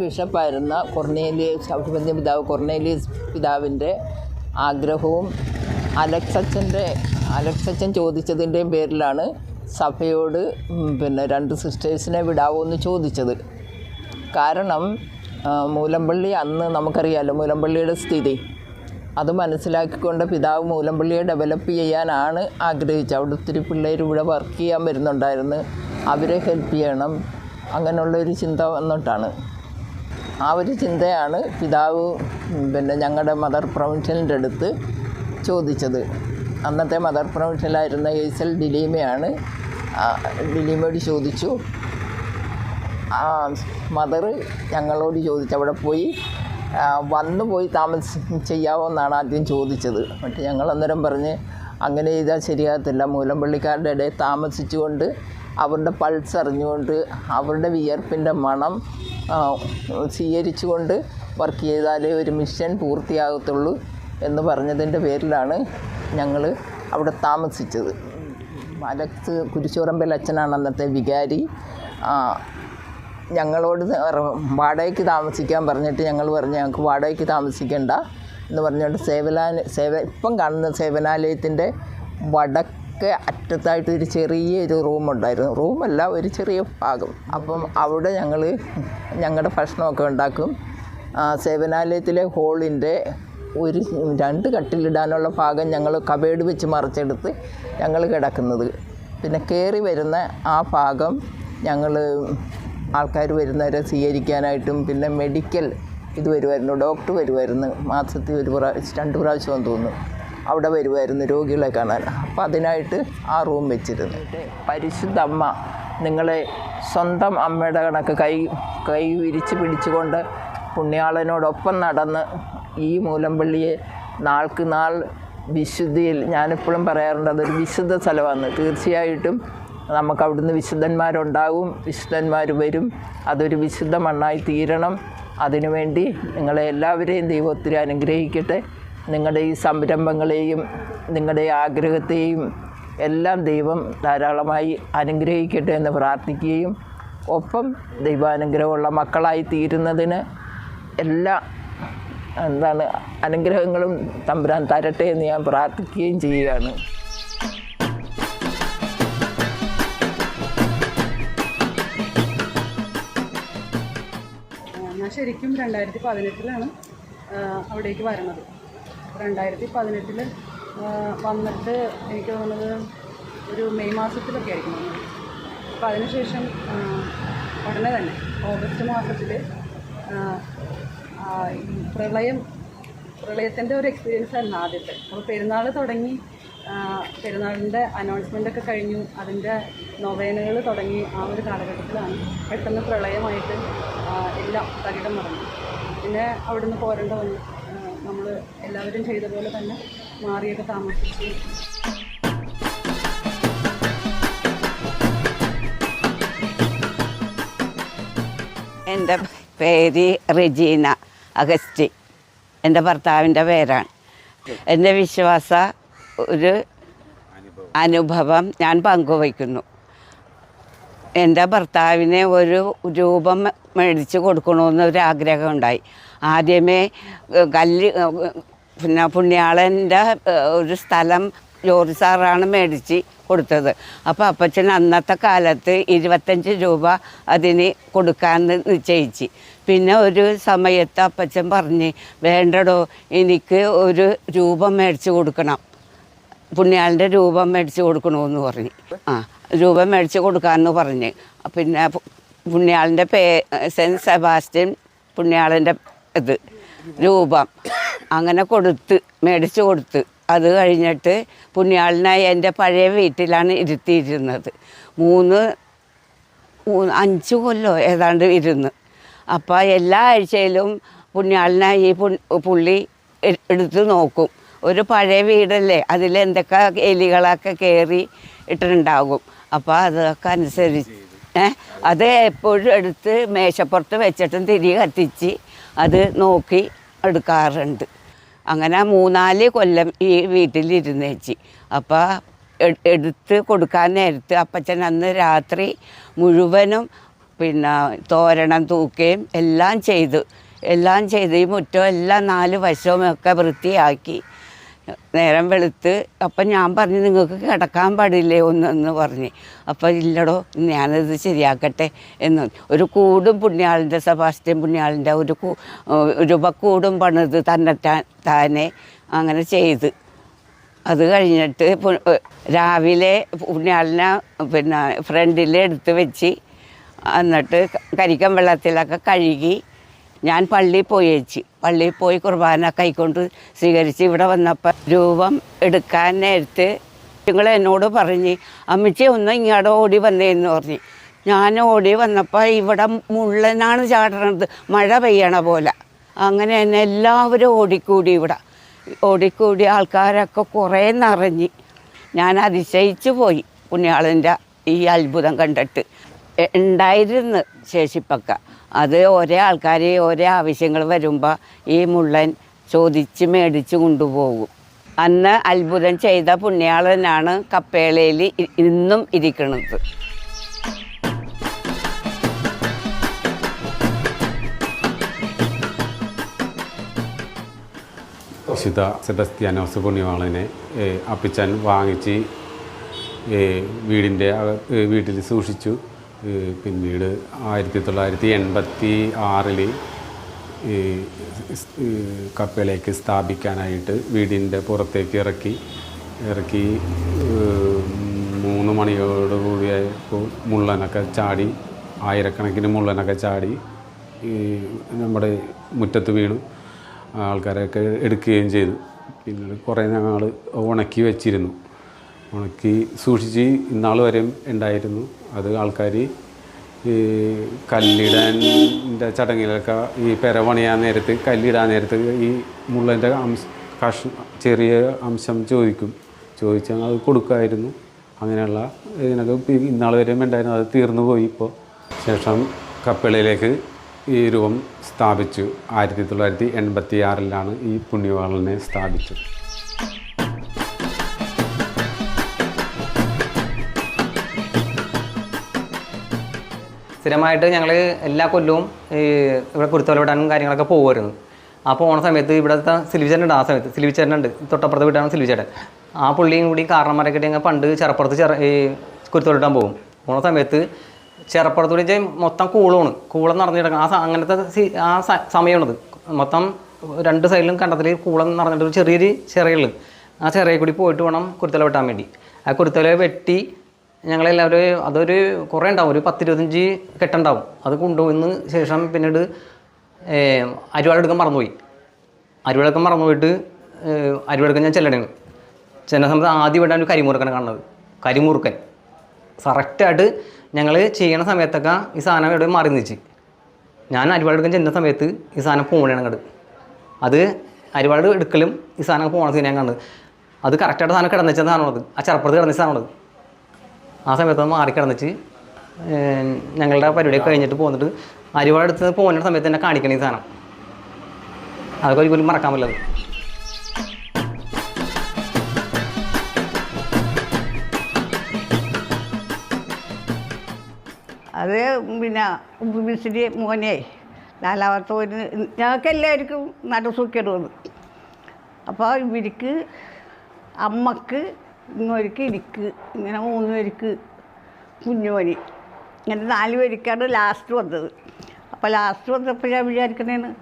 ബിഷപ്പായിരുന്ന Cornelius ഔഷധന്യ പിതാവ് Cornelius പിതാവിന്റെ ആഗ്രഹവും അലക്സച്ചന്റെ അലക്സച്ചൻ ചോദിച്ചതിന്റെയും പേരിലാണ് സഭയോട് പിന്നെ രണ്ട് സിസ്റ്റേഴ്സിനെ വിടാവോ എന്ന് ചോദിച്ചത്. കാരണം മൂലമ്പള്ളി അന്ന് നമുക്കറിയാമല്ലോ മൂലമ്പള്ളിയുടെ സ്ഥിതി. അത് മനസ്സിലാക്കിക്കൊണ്ട് പിതാവ് മൂലമ്പള്ളിയെ ഡെവലപ്പ് ചെയ്യാനാണ് ആഗ്രഹിച്ചത്. അവിടെ ഒത്തിരി പിള്ളേർ ഇവിടെ വർക്ക് ചെയ്യാൻ വരുന്നുണ്ടായിരുന്നു. അവരെ ഹെൽപ്പ് ചെയ്യണം. അങ്ങനെയുള്ളൊരു ചിന്ത വന്നിട്ടാണ്. ആ ഒരു ചിന്തയാണ് പിതാവ് പിന്നെ ഞങ്ങളുടെ മദർ പ്രൊവിൻഷ്യലിന്റെ അടുത്ത് ചോദിച്ചത്. അന്നത്തെ മദർ പ്രൊവിൻഷ്യലായിരുന്ന എയ്സൽ ഡിലീമയാണ് ഡിലീമയോട് ചോദിച്ചു. ആ മദർ ഞങ്ങളോട് ചോദിച്ചു അവിടെ പോയി വന്നു പോയി താമസം ചെയ്യാവോ എന്നാണ് ആദ്യം ചോദിച്ചത്. പക്ഷേ ഞങ്ങൾ അന്നേരം പറഞ്ഞ് അങ്ങനെ ചെയ്താൽ ശരിയാകത്തില്ല. മൂലം പള്ളിക്കാരുടെ ഇടയിൽ താമസിച്ചുകൊണ്ട് അവരുടെ പൾസ് അറിഞ്ഞുകൊണ്ട് അവരുടെ വിയർപ്പിന്റെ മണം സ്വീകരിച്ചുകൊണ്ട് വർക്ക് ചെയ്താലേ ഒരു മിഷൻ പൂർത്തിയാകത്തുള്ളൂ എന്ന് പറഞ്ഞതിന്റെ പേരിലാണ് ഞങ്ങൾ അവിടെ താമസിച്ചത്. അലക്സ് കുരിശുറമ്പിൽ അച്ഛനാണ് അന്നത്തെ വികാരി. ഞങ്ങളോട് വാടകയ്ക്ക് താമസിക്കാൻ പറഞ്ഞിട്ട് ഞങ്ങൾ പറഞ്ഞു ഞങ്ങൾക്ക് വാടകയ്ക്ക് താമസിക്കേണ്ട എന്ന് പറഞ്ഞുകൊണ്ട് സേവനാലയ സേവ ഇപ്പം കാണുന്ന സേവനാലയത്തിന്റെ വടക്ക് അറ്റത്തായിട്ട് ഒരു ചെറിയൊരു റൂമുണ്ടായിരുന്നു റൂമല്ല ഒരു ചെറിയ ഭാഗം. അപ്പം അവിടെ ഞങ്ങൾ ഞങ്ങളുടെ ഭക്ഷണമൊക്കെ ഉണ്ടാക്കും. സേവനാലയത്തിലെ ഹോളിന്റെ ഒരു രണ്ട് കട്ടിലിടാനുള്ള ഭാഗം ഞങ്ങൾ കബേഡ് വെച്ച് മറിച്ചെടുത്ത് ഞങ്ങൾ കിടക്കുന്നത്. പിന്നെ കയറി വരുന്ന ആ ഭാഗം ഞങ്ങൾ ആൾക്കാർ വരുന്നവരെ സ്വീകരിക്കാനായിട്ടും പിന്നെ മെഡിക്കൽ ഇത് വരുമായിരുന്നു ഡോക്ടർ വരുമായിരുന്നു മാസത്തിൽ ഒരു പ്രാവശ്യം രണ്ട് പ്രാവശ്യം തോന്നുന്നു. അവിടെ വരുമായിരുന്നു രോഗികളെ കാണാൻ. അപ്പം അതിനായിട്ട് ആ റൂം വെച്ചിരുന്നു. പരിശുദ്ധ അമ്മ നിങ്ങളെ സ്വന്തം അമ്മയുടെ കണക്ക് കൈ കൈ വിരിച്ച് പിടിച്ചുകൊണ്ട് പുണ്യാളനോടൊപ്പം നടന്ന് ഈ മൂലമ്പള്ളിയെ നാൾക്ക് നാൾ വിശുദ്ധിയിൽ ഞാനിപ്പോഴും പറയാറുണ്ട് അതൊരു വിശുദ്ധ സ്ഥലമാണ്. തീർച്ചയായിട്ടും നമുക്ക് അവിടുന്ന് വിശുദ്ധന്മാരുണ്ടാവും വിശുദ്ധന്മാർ വരും. അതൊരു വിശുദ്ധ മണ്ണായി തീരണം. അതിനുവേണ്ടി നിങ്ങളെ എല്ലാവരെയും ദൈവം ഒത്തിരി അനുഗ്രഹിക്കട്ടെ. നിങ്ങളുടെ ഈ സംരംഭങ്ങളെയും നിങ്ങളുടെ ആഗ്രഹത്തെയും എല്ലാം ദൈവം ധാരാളമായി അനുഗ്രഹിക്കട്ടെ എന്ന് പ്രാർത്ഥിക്കുകയും ഒപ്പം ദൈവാനുഗ്രഹമുള്ള മക്കളായി തീരുന്നതിന് എല്ലാ എന്താണ് അനുഗ്രഹങ്ങളും തമ്പുരാൻ തരട്ടെ എന്ന് ഞാൻ പ്രാർത്ഥിക്കുകയും ചെയ്യുകയാണ്. ശരിക്കും രണ്ടായിരത്തി പതിനെട്ടിലാണ് അവിടേക്ക് വരണത് രണ്ടായിരത്തി പതിനെട്ടിൽ വന്നിട്ട് എനിക്ക് തോന്നുന്നത് ഒരു മെയ് മാസത്തിലൊക്കെ ആയിരിക്കും അപ്പോൾ അതിനുശേഷം ഉടനെ തന്നെ ഓഗസ്റ്റ് മാസത്തിൽ പ്രളയം പ്രളയത്തിന്റെ ഒരു എക്സ്പീരിയൻസ് ആയിരുന്നു ആദ്യത്തെ. അപ്പോൾ പെരുന്നാൾ തുടങ്ങി പെരുന്നാളിന്റെ അനൗൺസ്മെന്റ് ഒക്കെ കഴിഞ്ഞു. അതിന്റെ നൊവേനകൾ തുടങ്ങി ആ ഒരു കാലഘട്ടത്തിലാണ് പെട്ടെന്ന് പ്രളയമായിട്ട് എല്ലാം തകിടം മറന്നു പിന്നെ അവിടുന്ന് പോരേണ്ട വന്നു. നമ്മൾ എല്ലാവരും ചെയ്ത പോലെ തന്നെ മാറിയൊക്കെ താമസിച്ചു. എന്റെ പേര് റെജീന അഗസ്റ്റി. എന്റെ ഭർത്താവിന്റെ പേരാണ്. എന്റെ വിശ്വാസ ഒരു അനുഭവം ഞാൻ പങ്കുവയ്ക്കുന്നു. എന്റെ ഭർത്താവിനെ ഒരു രൂപം മേടിച്ച് കൊടുക്കണമെന്ന് ഒരു ആഗ്രഹം ഉണ്ടായി. ആദ്യമേ കല്ല് പിന്നെ പുണ്യാളന്റെ ഒരു സ്ഥലം ജോർജ് സാറാണ് മേടിച്ച് കൊടുത്തത്. അപ്പോൾ അപ്പച്ചൻ അന്നത്തെ കാലത്ത് ഇരുപത്തഞ്ച് രൂപ അതിന് കൊടുക്കാൻ നിശ്ചയിച്ച്. പിന്നെ ഒരു സമയത്ത് അപ്പച്ചൻ പറഞ്ഞ് വേണ്ടടോ എനിക്ക് ഒരു രൂപം മേടിച്ച് കൊടുക്കണം. പുണ്യാളിന്റെ രൂപം മേടിച്ച് കൊടുക്കണമെന്ന് പറഞ്ഞ്. ആ രൂപം മേടിച്ച് കൊടുക്കാമെന്ന് പറഞ്ഞ്. പിന്നെ പുണ്യാളിന്റെ പേ സെന്റ് സെബാസ്റ്റ്യൻ പുണ്യാളിന്റെ ഇത് രൂപം. അങ്ങനെ കൊടുത്ത് മേടിച്ച് കൊടുത്ത്. അത് കഴിഞ്ഞിട്ട് പുണ്യാളിനായി എന്റെ പഴയ വീട്ടിലാണ് ഇരുത്തിയിരുന്നത്. മൂന്ന് അഞ്ച് കൊല്ലോ ഏതാണ്ട് ഇരുന്ന്. അപ്പോൾ എല്ലാ ആഴ്ചയിലും പുണ്യാളിനായി പുള്ളി എടുത്ത് നോക്കും. ഒരു പഴയ വീടല്ലേ അതിൽ എന്തൊക്കെ എലികളൊക്കെ കയറി ഇട്ടിട്ടുണ്ടാകും. അപ്പോൾ അതൊക്കെ അനുസരിച്ച് ഏഹ് അത് എപ്പോഴും എടുത്ത് മേശപ്പുറത്ത് വെച്ചിട്ടും തിരി കത്തിച്ച് അത് നോക്കി എടുക്കാറുണ്ട്. അങ്ങനെ മൂന്നാൽ കൊല്ലം ഈ വീട്ടിലിരുന്നേച്ചി അപ്പോൾ എടുത്ത് കൊടുക്കാൻ നേരത്ത് അപ്പച്ചൻ അന്ന് രാത്രി മുഴുവനും പിന്നെ തോരണം തൂക്കുകയും എല്ലാം ചെയ്തു. എല്ലാം ചെയ്ത് ഈ മുറ്റം എല്ലാം നാല് വശവും ഒക്കെ വൃത്തിയാക്കി നേരം വെളുത്ത് അപ്പം ഞാൻ പറഞ്ഞു നിങ്ങൾക്ക് കിടക്കാൻ പാടില്ലേ? ഒന്നെന്ന് പറഞ്ഞ്. അപ്പം ഇല്ലടോ ഞാനത് ശരിയാക്കട്ടെ എന്ന്. ഒരു കൂടും പുണ്യാളിന്റെ സെബാസ്റ്റ്യൻ പുണ്യാളിന്റെ ഒരു കൂ രൂപക്കൂടും പണിത് തന്നെ താനെ അങ്ങനെ ചെയ്ത്. അത് കഴിഞ്ഞിട്ട് രാവിലെ പുണ്യാളിനെ പിന്നെ ഫ്രണ്ടിൽ എടുത്ത് വെച്ച് എന്നിട്ട് കരിക്കൻ വെള്ളത്തിലൊക്കെ കഴുകി ഞാൻ പള്ളിയിൽ പോയി വെച്ച് പള്ളിയിൽ പോയി കുർബാന കൈക്കൊണ്ട് സ്വീകരിച്ച് ഇവിടെ വന്നപ്പോൾ രൂപം എടുക്കാൻ നേരത്ത് നിങ്ങൾ എന്നോട് പറഞ്ഞ് അമ്മച്ചി ഒന്ന് ഇങ്ങോട്ട് ഓടി വന്നേന്ന് പറഞ്ഞ്. ഞാൻ ഓടി വന്നപ്പോൾ ഇവിടെ മുള്ളനാണ് ചാടണത് മഴ പെയ്യണ പോലെ. അങ്ങനെ തന്നെ എല്ലാവരും ഓടിക്കൂടി ഇവിടെ. ഓടിക്കൂടി ആൾക്കാരൊക്കെ കുറേ നിറഞ്ഞ്. ഞാൻ അതിശയിച്ചു പോയി പുണ്യാളന്റെ ഈ അത്ഭുതം കണ്ടിട്ട്. ഉണ്ടായിരുന്നു ശേഷിപ്പക്ക. അത് ഒരേ ആൾക്കാർ ഒരേ ആവശ്യങ്ങൾ വരുമ്പോൾ ഈ മുള്ളൻ ചോദിച്ച് മേടിച്ച് കൊണ്ടുപോകും. അന്ന് അത്ഭുതം ചെയ്ത പുണ്യാളനാണ് കപ്പേളയിൽ ഇന്നും ഇരിക്കുന്നത് വിശുദ്ധ സെബസ്ത്യാനോസ് പുണ്യവാളനെ അപ്പിച്ചാൻ വാങ്ങിച്ച് വീടിന്റെ വീട്ടിൽ സൂക്ഷിച്ചു. പിന്നീട് ആയിരത്തി തൊള്ളായിരത്തി എൺപത്തി ആറിൽ കപ്പയിലേക്ക് സ്ഥാപിക്കാനായിട്ട് വീടിന്റെ പുറത്തേക്ക് ഇറക്കി ഇറക്കി മൂന്ന് മണിയോട് കൂടിയപ്പോൾ മുള്ളനൊക്കെ ചാടി ആയിരക്കണക്കിന് മുള്ളനൊക്കെ ചാടി ഈ നമ്മുടെ മുറ്റത്ത് വീണു. ആൾക്കാരെയൊക്കെ എടുക്കുകയും ചെയ്തു. പിന്നീട് കുറേ ഞങ്ങൾ ഉണക്കി വെച്ചിരുന്നു. ഉണക്കി സൂക്ഷിച്ച് ഇന്നാൾ വരെയും ഉണ്ടായിരുന്നു. അത് ആൾക്കാർ കല്ലിടാന്റെ ചടങ്ങിലൊക്കെ ഈ പെര പണിയാൻ നേരത്ത് കല്ലിടാൻ നേരത്ത് ഈ മുള്ളന്റെ അംശ കഷ ചെറിയ അംശം ചോദിക്കും. ചോദിച്ചാൽ അത് കൊടുക്കുമായിരുന്നു. അങ്ങനെയുള്ള ഇതിനൊക്കെ ഇന്നാൾ വരെയും ഉണ്ടായിരുന്നു. അത് തീർന്നു പോയി ഇപ്പോൾ. ശേഷം കപ്പളയിലേക്ക് ഈ രൂപം സ്ഥാപിച്ചു. ആയിരത്തി തൊള്ളായിരത്തി എൺപത്തി ആറിലാണ് ഈ പുണ്യവാളനെ സ്ഥാപിച്ചത്. സ്ഥിരമായിട്ട് ഞങ്ങൾ എല്ലാ കൊല്ലവും ഇവിടെ കുരുത്തോല വിടാനും കാര്യങ്ങളൊക്കെ പോകുമായിരുന്നു അപ്പോൾ ഓണ സമയത്ത് ഇവിടുത്തെ സിലിവിച്ചേട്ടൻ ഉണ്ട് ആ സമയത്ത് സിലിവിച്ചേട്ടനുണ്ട് തൊട്ടപ്പുറത്ത് വീട്ടാണ് സിലിവിച്ചേട്ടൻ ആ പുള്ളിയും കൂടി കാരണന്മാരൊക്കെ ഞങ്ങൾ പണ്ട് ചെറപ്പുറത്ത് ചെറ ഈ കുരുത്തോല വിടാൻ പോകും. ഓണ സമയത്ത് ചെറപ്പുറത്ത് കൂടി മൊത്തം കൂളമാണ് കൂളം നിറഞ്ഞു കിടക്കണം. ആ അങ്ങനത്തെ ആ സമയമാണത് മൊത്തം രണ്ട് സൈഡിലും കണ്ടത്തിൽ കൂളം നിറഞ്ഞിട്ട് ചെറിയൊരു ചെറിയുള്ളു. ആ ചെറിയ കൂടി പോയിട്ട് വേണം കുരുത്തോല വെട്ടാൻ വേണ്ടി. ആ കുരുത്തോല വെട്ടി ഞങ്ങളെല്ലാവരും അതൊരു കുറേ ഉണ്ടാവും. ഒരു പത്തിരുപത്തഞ്ച് കെട്ടുണ്ടാവും. അത് കൊണ്ടുപോയിന്ന് ശേഷം പിന്നീട് അരിവാളെടുക്കാൻ മറന്നുപോയി. അരിവാളെടുക്കാൻ മറന്നുപോയിട്ട് അരിവാളെടുക്കാൻ ഞാൻ ചെല്ലണേണ് ചെന്ന സമയത്ത് ആദ്യം ഇവിടെ ഒരു കരിമുറുക്കനെ കാണുന്നത്. കരിമുറുക്കൻ. കറക്റ്റായിട്ട് ഞങ്ങൾ ചെയ്യണ സമയത്തൊക്കെ ഈ സാധനം ഇവിടെ മാറി നിന്നിച്ച്. ഞാൻ അരിവാളെടുക്കാൻ ചെന്ന സമയത്ത് ഈ സാധനം പോകണേ അങ്ങോട്ട് അത് അരിവാട് എടുക്കലും ഈ സാധനം പോകണത് ഞാൻ കണ്ടത് അത് കറക്റ്റായിട്ട് സാധനം കിടന്നിച്ച സാധനമാണത് ആ ചെറുപ്പത്ത് കിടന്ന സാധനമാണത് ആ സമയത്ത് മാറി കിടന്നിട്ട് ഞങ്ങളുടെ പരിപാടി കഴിഞ്ഞിട്ട് പോന്നിട്ട് അരിവാട് എടുത്ത് പോകുന്ന സമയത്ത് തന്നെ കാണിക്കണം ഈ സാധനം. അതൊക്കെ ഒരിക്കലും മറക്കാൻ പറ്റില്ല അത് പിന്നെ മിസ്സിരി മോനെ നാലാമത്തെ ഒരു ഞങ്ങൾക്ക് എല്ലാവർക്കും നടുസൂക്കിടുന്നത് അപ്പോൾ ഇവർക്ക് അമ്മയ്ക്ക് ഇങ്ങോരിക്ക് ഇരിക്ക്. ഇങ്ങനെ മൂന്ന് പേർക്ക് കുഞ്ഞുമോനി ഇങ്ങനെ നാല് പേർക്കാണ് ലാസ്റ്റ് വന്നത്. അപ്പോൾ ലാസ്റ്റ് വന്നപ്പോൾ ഞാൻ വിചാരിക്കണേന്ന്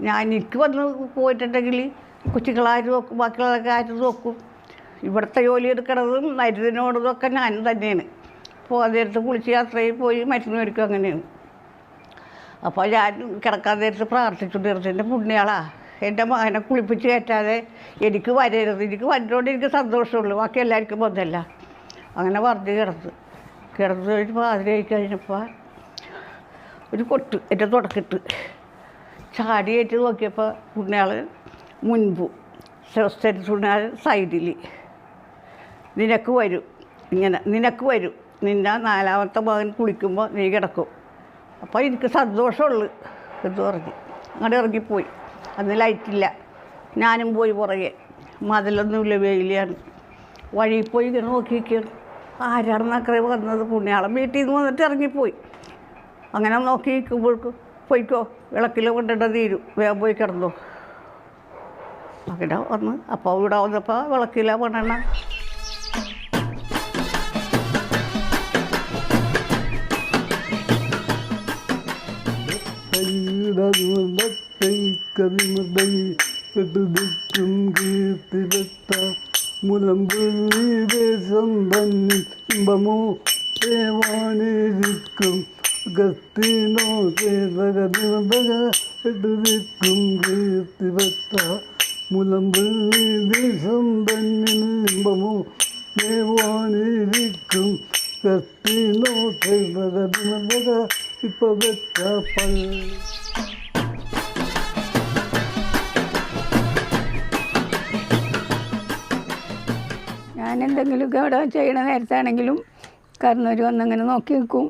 ഞാൻ എനിക്ക് വന്ന് പോയിട്ടുണ്ടെങ്കിൽ കൊച്ചുങ്ങളാര് നോക്കും ബാക്കിയുള്ളതൊക്കെ ആര് നോക്കും. ഇവിടുത്തെ ജോലി എടുക്കണതും മരുന്നിനോടതൊക്കെ ഞാൻ തന്നെയാണ്. പോകാൻ നേരത്ത് കുളിച്ച് യാത്രയിൽ പോയി മരുന്ന് മേടിക്കും അങ്ങനെയാണ്. അപ്പോൾ ഞാൻ കിടക്കാൻ നേരത്ത് പ്രാർത്ഥിച്ചു എന്റെ പുണ്യാളാ. എന്റെ മകനെ കുളിപ്പിച്ച് കയറ്റാതെ എനിക്ക് വരരുത് എനിക്ക് വന്നോണ്ട് എനിക്ക് സന്തോഷമുള്ളൂ. ബാക്കി എല്ലാവർക്കും വന്നല്ല അങ്ങനെ പറഞ്ഞ് കിടന്നു. കിടന്നു കഴിഞ്ഞപ്പോൾ ആദ്യമായി കഴിഞ്ഞപ്പോൾ ഒരു കൊട്ട് എന്റെ തുടക്കിട്ട് ചാടി ഏറ്റ് നോക്കിയപ്പോൾ പുണ്യാൾ മുൻപ് പുണ്യാൾ സൈഡിൽ നിനക്ക് വരും. ഇങ്ങനെ നിനക്ക് വരും. നിന്നെ നാലാമത്തെ മകൻ കുളിക്കുമ്പോൾ നീ കിടക്കും. അപ്പോൾ എനിക്ക് സന്തോഷമുള്ളു എന്ന് പറഞ്ഞു. അങ്ങോട്ട് ഇറങ്ങിപ്പോയി. അന്ന് ലൈറ്റില്ല. ഞാനും പോയി പുറകെ. മതിലൊന്നുമില്ല വെയിലാണ്. വഴിയിൽ പോയി ഇങ്ങനെ നോക്കിയിരിക്കുകയാണ്. നക്കറി വന്നത്? പുണ്യാളം വീട്ടിൽ നിന്ന് വന്നിട്ട് ഇറങ്ങിപ്പോയി. അങ്ങനെ നോക്കി നിൽക്കുമ്പോഴേക്കും പോയിക്കോ വിളക്കിൽ കൊണ്ടിട്ട് തീരും. വേഗം പോയി കിടന്നു. അങ്ങനെ വന്ന് അപ്പോൾ ഇവിടെ വന്നപ്പോൾ വിളക്കില മണ്ണെണ്ണ കൈക്കതിമൃതൈ കീർത്തിരത്ത മുലമ്പുദേശം തന്നിൽ ഇമ്പമോ ദേവാനിരിക്കും ഗസ്തീനോ ചേതകതിമതക എടുതിക്കും കീർത്തിവത്ത മുലമ്പുദേശം തന്നിൽ ഇമ്പമോ ദേവാനിരിക്കും ഗസ്തീനോ ചേതകതിമതക ഇപ്പൊ വെച്ച പള്ളി ഞാൻ എന്തെങ്കിലുമൊക്കെ അവിടെ ചെയ്യണ നേരത്താണെങ്കിലും കർണൂർ വന്നങ്ങനെ നോക്കി നിൽക്കും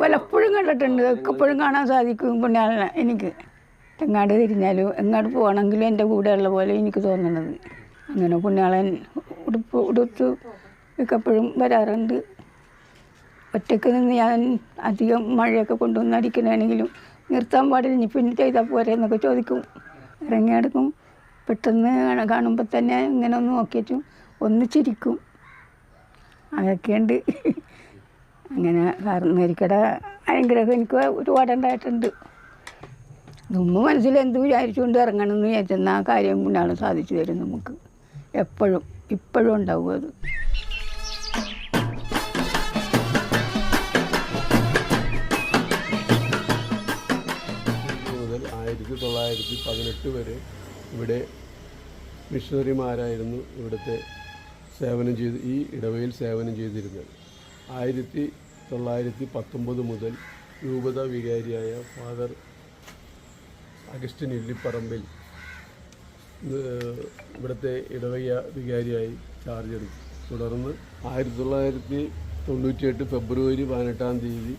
പലപ്പോഴും കണ്ടിട്ടുണ്ട്. എപ്പോഴും കാണാൻ സാധിക്കും പുണ്യാളനെ എനിക്ക്. എങ്ങാട് തിരിഞ്ഞാലും എങ്ങാട് പോകണമെങ്കിലും എന്റെ കൂടെ ഉള്ള പോലെ എനിക്ക് തോന്നുന്നത് അങ്ങനെ പുണ്യാളൻ ഉടുപ്പ് ഉടുത്ത് മിക്കപ്പോഴും വരാറുണ്ട്. ഒറ്റയ്ക്ക് നിന്ന് ഞാൻ അധികം മഴയൊക്കെ കൊണ്ടുവന്ന് അടിക്കണമെങ്കിലും നിർത്താൻ പാടില്ല. ഇനി പിന്നെ ചെയ്താൽ പോരെ എന്നൊക്കെ ചോദിക്കും. ഇറങ്ങിയെടുക്കും പെട്ടെന്ന് കാണുമ്പോൾ തന്നെ ഇങ്ങനെ ഒന്ന് നോക്കിയിട്ടും ഒന്ന് ചിരിക്കും അതൊക്കെയുണ്ട്. അങ്ങനെ കാർന്നരിക്കട അനുഗ്രഹം എനിക്ക് ഒരുപാടുണ്ടായിട്ടുണ്ട്. നമ്മൾ മനസ്സിൽ എന്ത് വിചാരിച്ചുകൊണ്ട് ഇറങ്ങണമെന്ന് വിചാരിച്ചെന്ന ആ കാര്യം കൊണ്ടാണ് സാധിച്ചു തരും നമുക്ക്. എപ്പോഴും ഇപ്പോഴും ഉണ്ടാവും അത്. ആയിരത്തി തൊള്ളായിരത്തി പതിനെട്ട് വരെ ഇവിടെ മിഷണറിമാരായിരുന്നു ഇവിടുത്തെ സേവനം ചെയ്ത് ഈ ഇടവയിൽ സേവനം ചെയ്തിരുന്നത്. ആയിരത്തി തൊള്ളായിരത്തി പത്തൊമ്പത് മുതൽ രൂപത വികാരിയായ ഫാദർ അഗസ്റ്റിൻ ഇല്ലിപ്പറമ്പിൽ ഇവിടുത്തെ ഇടവയ്യ വികാരിയായി ചാർജ് എടുത്തു. തുടർന്ന് ആയിരത്തി തൊള്ളായിരത്തി തൊണ്ണൂറ്റിയെട്ട് ഫെബ്രുവരി പതിനെട്ടാം തീയതി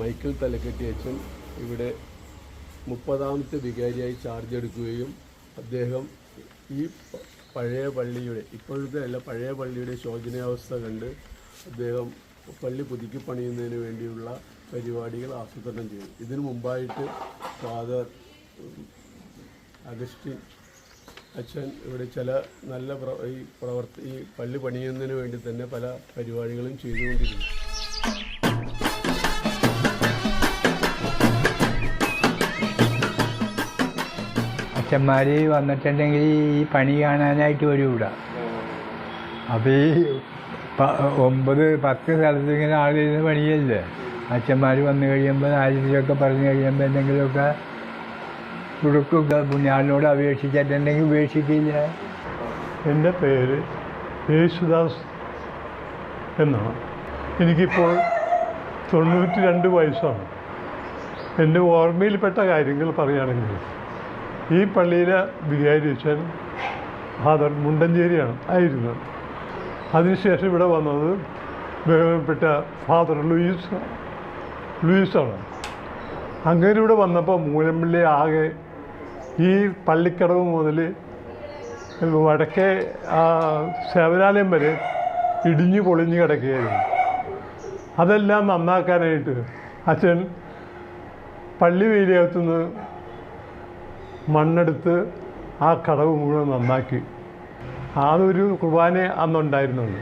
മൈക്കിൾ തലക്കെട്ടി അച്ഛൻ ഇവിടെ മുപ്പതാമത്തെ വികാരിയായി ചാർജ് എടുക്കുകയും അദ്ദേഹം ഈ പഴയ പള്ളിയുടെ ഇപ്പോഴത്തെ അല്ല പഴയ പള്ളിയുടെ ശോചനീയാവസ്ഥ കണ്ട് അദ്ദേഹം പള്ളി പുതുക്കി പണിയുന്നതിന് വേണ്ടിയുള്ള പരിപാടികൾ ആസൂത്രണം ചെയ്തു. ഇതിനു മുമ്പായിട്ട് ഫാദർ അഗസ്റ്റിൻ അച്ഛൻ ഇവിടെ ചില നല്ല ഈ പ്രവർത്തി ഈ പള്ളി പണിയുന്നതിന് വേണ്ടി തന്നെ പല പരിപാടികളും ചെയ്തുകൊണ്ടിരുന്നു. അച്ഛന്മാർ വന്നിട്ടുണ്ടെങ്കിൽ ഈ പണി കാണാനായിട്ട് വരൂല. അപ്പോൾ ഈ ഒമ്പത് പത്ത് സ്ഥലത്ത് ഇങ്ങനെ ആളിരുന്ന് പണിയല്ലേ? അച്ഛന്മാർ വന്നു കഴിയുമ്പോൾ നാലിലൊക്കെ പറഞ്ഞു കഴിയുമ്പോൾ എന്തെങ്കിലുമൊക്കെ കൊടുക്കുക പുണ്യാളിനോട് അപേക്ഷിച്ചിട്ടുണ്ടെങ്കിൽ ഉപേക്ഷിക്കില്ല. എന്റെ പേര് യേശുദാസ് എന്നാണ്. എനിക്കിപ്പോൾ തൊണ്ണൂറ്റി രണ്ട് വയസ്സാണ്. എന്റെ ഓർമ്മയിൽപ്പെട്ട കാര്യങ്ങൾ പറയുകയാണെങ്കിൽ ഈ പള്ളിയിലെ വികാരിച്ചൻ ഫാദർ മുണ്ടഞ്ചേരിയാണ് ആയിരുന്നത് അതിനുശേഷം ഇവിടെ വന്നത് ബഹുമാനപ്പെട്ട ഫാദർ ലൂയിസ് ലൂയിസാണ്. അങ്ങനെ ഇവിടെ വന്നപ്പോൾ മൂലമ്പള്ളി ആകെ ഈ പള്ളിക്കടവ് മുതൽ വടക്കേ സേവനാലയം വരെ ഇടിഞ്ഞു പൊളിഞ്ഞു കിടക്കുകയായിരുന്നു. അതെല്ലാം നന്നാക്കാനായിട്ട് അച്ഛൻ പള്ളി വേലിയകത്തുനിന്ന് മണ്ണെടുത്ത് ആ കടവ് മുഴുവൻ നന്നാക്കി. അതൊരു കുർബാന അന്നുണ്ടായിരുന്നുള്ളൂ.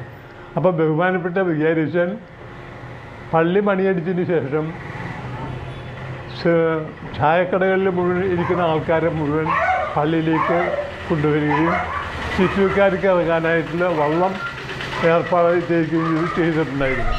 അപ്പോൾ ബഹുമാനപ്പെട്ട വികാരിച്ചൻ പള്ളി പണിയടിച്ചതിന് ശേഷം ചായക്കടകളിൽ മുഴുവൻ ഇരിക്കുന്ന ആൾക്കാരെ മുഴുവൻ പള്ളിയിലേക്ക് കൊണ്ടുവരികയും ശിശുക്കാർക്ക് ഇറങ്ങാനായിട്ടുള്ള വള്ളം ഏർപ്പാട് ചെയ്തിട്ടുണ്ടായിരുന്നു.